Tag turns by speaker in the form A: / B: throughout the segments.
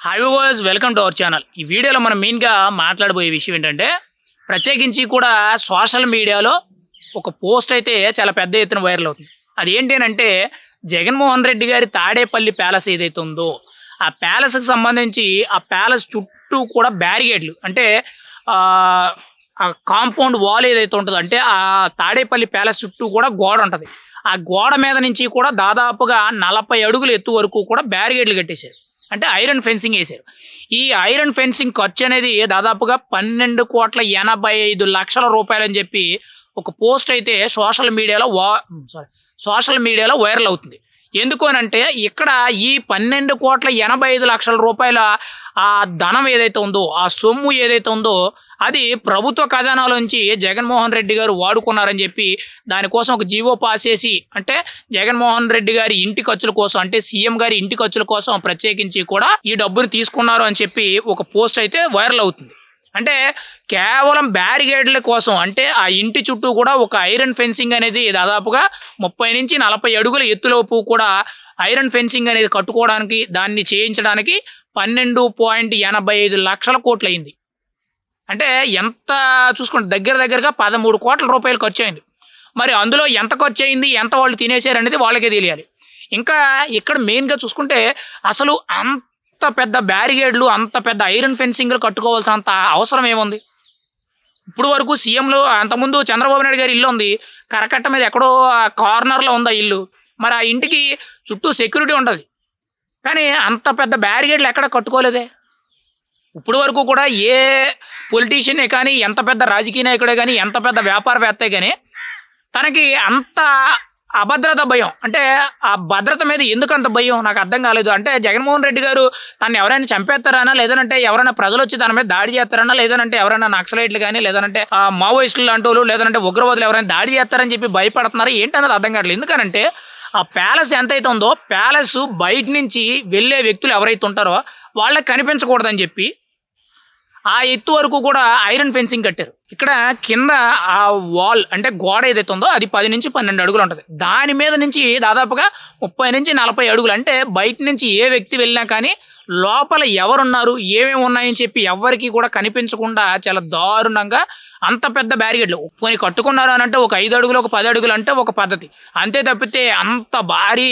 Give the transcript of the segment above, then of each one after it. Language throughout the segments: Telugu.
A: Hi was welcome to our channel ఈ వీడియోలో మనం మెయిన్గా మాట్లాడబోయే విషయం ఏంటంటే ప్రత్యేకించి కూడా సోషల్ మీడియాలో ఒక పోస్ట్ అయితే చాలా పెద్ద ఎత్తున వైరల్ అవుతుంది. అది ఏంటి అంటే జగన్మోహన్ రెడ్డి గారి తాడేపల్లి ప్యాలెస్ ఏదైతే ఉందో ఆ ప్యాలెస్కి సంబంధించి ఆ ప్యాలెస్ చుట్టూ కూడా బ్యారిగేడ్లు అంటే ఆ, కాంపౌండ్ వాల్ ఏదైతే ఉంటుందో అంటే ఆ తాడేపల్లి ప్యాలెస్ చుట్టూ కూడా గోడ ఉంటుంది. ఆ గోడ మీద నుంచి కూడా దాదాపుగా నలభై అడుగుల ఎత్తు వరకు కూడా బ్యారిగేడ్లు కట్టేశారు. అంటే ఐరన్ ఫెన్సింగ్ వేశారు. ఈ ఐరన్ ఫెన్సింగ్ ఖర్చు అనేది దాదాపుగా పన్నెండు కోట్ల ఎనభై ఐదు లక్షల రూపాయలని చెప్పి ఒక పోస్ట్ అయితే సోషల్ మీడియాలో వా సారీ సోషల్ మీడియాలో వైరల్ అవుతుంది. ఎందుకు ఇక్కడ ఈ పన్నెండు కోట్ల ఎనభై ఐదు లక్షల రూపాయల ఆ ధనం ఏదైతే ఉందో ఆ సొమ్ము ఏదైతే ఉందో అది ప్రభుత్వ ఖజానాలోంచి జగన్మోహన్ రెడ్డి గారు వాడుకున్నారని చెప్పి దానికోసం ఒక జీవో పాస్ చేసి అంటే జగన్మోహన్ రెడ్డి గారి ఇంటి ఖర్చుల కోసం అంటే సీఎం గారి ఇంటి ఖర్చుల కోసం ప్రత్యేకించి కూడా ఈ డబ్బును తీసుకున్నారు అని చెప్పి ఒక పోస్ట్ అయితే వైరల్ అవుతుంది. అంటే కేవలం బ్యారిగేడ్ల కోసం అంటే ఆ ఇంటి చుట్టూ కూడా ఒక ఐరన్ ఫెన్సింగ్ అనేది దాదాపుగా ముప్పై నుంచి నలభై అడుగుల ఎత్తులోపు కూడా ఐరన్ ఫెన్సింగ్ అనేది కట్టుకోవడానికి దాన్ని చేయించడానికి పన్నెండు పాయింట్ ఎనభై ఐదు లక్షల కోట్లు అయింది అంటే ఎంత చూసుకుంటే దగ్గర దగ్గరగా పదమూడు కోట్ల రూపాయలు ఖర్చు అయింది మరి అందులో ఎంత ఖర్చు అయింది ఎంత వాళ్ళు తినేశారు అనేది వాళ్ళకే తెలియాలి. ఇంకా ఇక్కడ మెయిన్గా చూసుకుంటే అసలు అంత అంత పెద్ద బ్యారిగేడ్లు అంత పెద్ద ఐరన్ ఫెన్సింగ్లు కట్టుకోవాల్సినంత అవసరం ఏముంది? ఇప్పుడు వరకు సీఎంలు అంతకుముందు చంద్రబాబు నాయుడు గారి ఇల్లు ఉంది కరకట్ట మీద ఎక్కడో కార్నర్లో ఉంది ఆ ఇల్లు? మరి ఆ ఇంటికి చుట్టూ సెక్యూరిటీ ఉంటుంది. కానీ అంత పెద్ద బ్యారిగేడ్లు ఎక్కడ కట్టుకోలేదే? ఇప్పుడు వరకు కూడా ఏ పొలిటీషియనే కానీ ఎంత పెద్ద రాజకీయ నాయకుడే కానీ ఎంత పెద్ద వ్యాపారవేత్తే కానీ తనకి అంత అభద్రత భయం. అంటే ఆ భద్రత మీద ఎందుకు అంత భయం? నాకు అర్థం కాలేదు. అంటే జగన్మోహన్ రెడ్డి గారు తను ఎవరైనా చంపేస్తారనా? లేదంటే ఎవరైనా ప్రజలు వచ్చి తన మీద దాడి చేస్తారనా? లేదంటే ఎవరైనా నక్సలైట్లు కానీ లేదంటే ఆ మావోయిస్టులు లాంటి వాళ్ళు లేదంటే ఉగ్రవాదులు ఎవరైనా దాడి చేస్తారని చెప్పి భయపడుతున్నారు? ఏంటన్నది అర్థం కావట్లేదు. ఎందుకనంటే ఆ ప్యాలెస్ ఎంతైతే ఉందో ప్యాలెస్ బయట నుంచి వెళ్ళే వ్యక్తులు ఎవరైతే ఉంటారో వాళ్ళకి కనిపించకూడదని చెప్పి ఆ ఎత్తు వరకు కూడా ఐరన్ ఫెన్సింగ్ కట్టారు. ఇక్కడ కింద ఆ వాల్ అంటే గోడ ఏదైతే ఉందో అది పది నుంచి పన్నెండు అడుగులు ఉంటుంది. దాని మీద నుంచి దాదాపుగా ముప్పై నుంచి నలభై అడుగులు అంటే బయట నుంచి ఏ వ్యక్తి వెళ్ళినా కానీ లోపల ఎవరున్నారు? ఏమేమి ఉన్నాయని చెప్పి ఎవరికి కూడా కనిపించకుండా చాలా దారుణంగా అంత పెద్ద బ్యారికేడ్లు కొన్ని కట్టుకున్నారు అని అంటే ఒక ఐదు అడుగులు ఒక పది అడుగులు అంటే ఒక పద్ధతి. అంతే తప్పితే అంత భారీ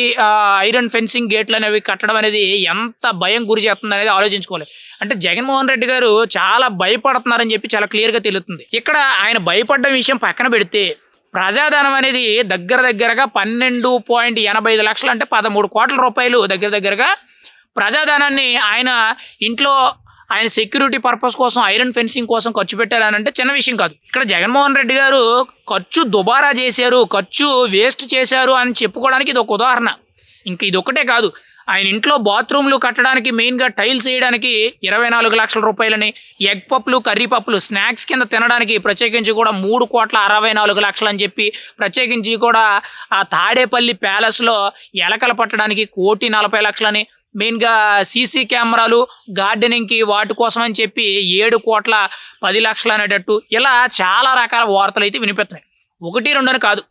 A: ఐరన్ ఫెన్సింగ్ గేట్లు అనేవి కట్టడం అనేది ఎంత భయం గురి చేస్తుంది అనేది ఆలోచించుకోవాలి. అంటే జగన్మోహన్ రెడ్డి గారు చాలా భయపడుతున్నారని చెప్పి చాలా క్లియర్గా తెలుస్తుంది. ఇక్కడ ఆయన భయపడ్డ విషయం పక్కన పెడితే ప్రజాధనం అనేది దగ్గర దగ్గరగా పన్నెండు పాయింట్ ఎనభై ఐదు లక్షలు అంటే పదమూడు కోట్ల రూపాయలు దగ్గర దగ్గరగా ప్రజాధనాన్ని ఆయన ఇంట్లో ఆయన సెక్యూరిటీ పర్పస్ కోసం ఐరన్ ఫెన్సింగ్ కోసం ఖర్చు పెట్టారని అంటే చిన్న విషయం కాదు. ఇక్కడ జగన్మోహన్ రెడ్డి గారు ఖర్చు దుబారా చేశారు ఖర్చు వేస్ట్ చేశారు అని చెప్పుకోవడానికి ఇది ఒక ఉదాహరణ. ఇంక ఇది ఒకటే కాదు ఆయన ఇంట్లో బాత్రూమ్లు కట్టడానికి మెయిన్గా టైల్స్ వేయడానికి ఇరవై నాలుగు లక్షల రూపాయలని ఎగ్ పప్పులు కర్రీ పప్పులు స్నాక్స్ కింద తినడానికి ప్రత్యేకించి కూడా మూడు కోట్ల అరవై నాలుగు లక్షలు అని చెప్పి ప్రత్యేకించి కూడా ఆ తాడేపల్లి ప్యాలెస్లో ఎలకలు పట్టడానికి కోటి నలభై లక్షలని మెయిన్గా సీసీ కెమెరాలు గార్డెనింగ్కి వాటి కోసం అని చెప్పి ఏడు కోట్ల పది లక్షలు అనేటట్టు ఇలా చాలా రకాల వార్తలు అయితే వినిపిస్తున్నాయి. ఒకటి రెండని కాదు.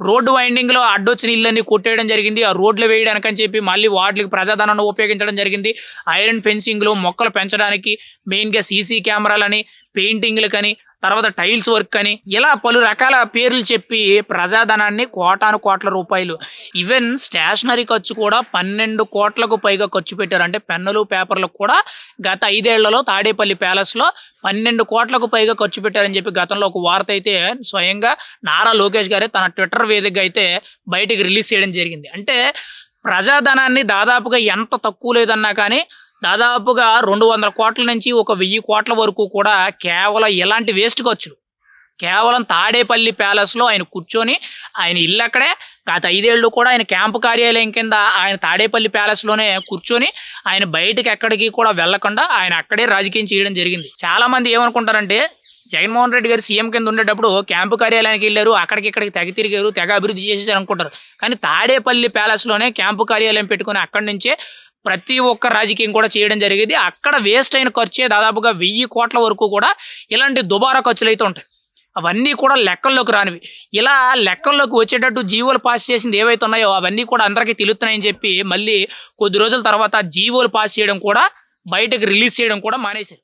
A: రోడ్డు వైండింగ్లో అడ్డొచ్చిన ఇళ్ళని కొట్టేయడం జరిగింది. ఆ రోడ్లు వేయడానికి అని చెప్పి మళ్ళీ వాటికి ప్రజాధనాన్ని ఉపయోగించడం జరిగింది. ఐరన్ ఫెన్సింగ్లు మొక్కలు పెంచడానికి మెయిన్గా సీసీ కెమెరాలని పెయింటింగ్లకని తర్వాత టైల్స్ వర్క్ అని ఇలా పలు రకాల పేర్లు చెప్పి ప్రజాధనాన్ని కోటాను కోట్ల రూపాయలు. ఈవెన్ స్టేషనరీ ఖర్చు కూడా పన్నెండు కోట్లకు పైగా ఖర్చు పెట్టారు. అంటే పెన్నులు పేపర్లకు కూడా గత ఐదేళ్ళలో తాడేపల్లి ప్యాలెస్లో పన్నెండు కోట్లకు పైగా ఖర్చు పెట్టారని చెప్పి గతంలో ఒక వార్త అయితే స్వయంగా నారా లోకేష్ గారే తన ట్విట్టర్ వేదిక అయితే బయటికి రిలీజ్ చేయడం జరిగింది. అంటే ప్రజాధనాన్ని దాదాపుగా ఎంత తక్కువ లేదన్నా కానీ దాదాపుగా రెండు వందల కోట్ల నుంచి ఒక వెయ్యి కోట్ల వరకు కూడా కేవలం ఎలాంటి వేస్ట్ ఖర్చులు. కేవలం తాడేపల్లి ప్యాలెస్లో ఆయన కూర్చొని ఆయన ఇల్లు అక్కడే గత ఐదేళ్ళు కూడా ఆయన క్యాంపు కార్యాలయం కింద ఆయన తాడేపల్లి ప్యాలెస్లోనే కూర్చొని ఆయన బయటకు ఎక్కడికి కూడా వెళ్ళకుండా ఆయన అక్కడే రాజకీయం చేయడం జరిగింది. చాలామంది ఏమనుకుంటారంటే జగన్మోహన్ రెడ్డి గారు సీఎం కింద ఉండేటప్పుడు క్యాంపు కార్యాలయానికి వెళ్ళారు అక్కడికి ఇక్కడికి తెగ తిరిగారు తెగ అభివృద్ధి చేసేసారు అనుకుంటారు కానీ తాడేపల్లి ప్యాలెస్లోనే క్యాంపు కార్యాలయం పెట్టుకుని అక్కడి నుంచే ప్రతి ఒక్క రాజకీయం కూడా చేయడం జరిగేది. అక్కడ వేస్ట్ అయిన ఖర్చే దాదాపుగా వెయ్యి కోట్ల వరకు కూడా ఇలాంటి దుబారా ఖర్చులు అయితే ఉంటాయి. అవన్నీ కూడా లెక్కల్లోకి రానివి. ఇలా లెక్కల్లోకి వచ్చేటట్టు జీవోలు పాస్ చేసింది ఏవైతే ఉన్నాయో అవన్నీ కూడా అందరికీ తెలుస్తున్నాయని చెప్పి మళ్ళీ కొద్ది రోజుల తర్వాత జీవోలు పాస్ చేయడం కూడా బయటకు రిలీజ్ చేయడం కూడా మానేశారు.